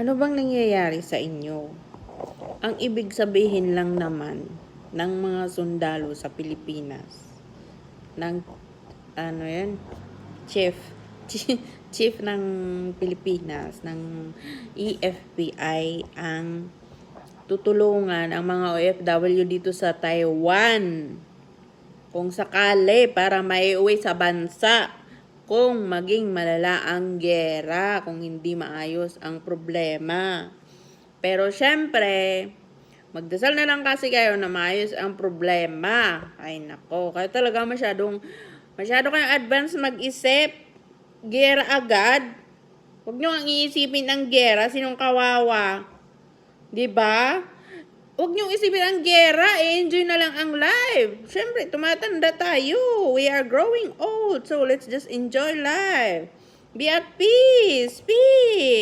Ano bang nangyayari sa inyo? Ang ibig sabihin lang naman ng mga sundalo sa Pilipinas, ng, ano yan, chief, chief, ng Pilipinas, ng E EFPI, ang tutulungan ang mga OFW dito sa Taiwan. Kung sakali para maiuwi sa bansa kung maging malala ang gera, kung hindi maayos ang problema. Pero syempre, magdasal na lang kasi kayo na maayos ang problema. Ay nako, kayo talaga masyadong, masyado kayong advance mag-isip. Gera agad. Huwag nyo ang iisipin ang gera, sinong kawawa. 'Di ba? Huwag niyong isipin ang gera, enjoy na lang ang life. Siyempre, tumatanda tayo. We are growing old, so let's just enjoy life. Be at peace. Peace.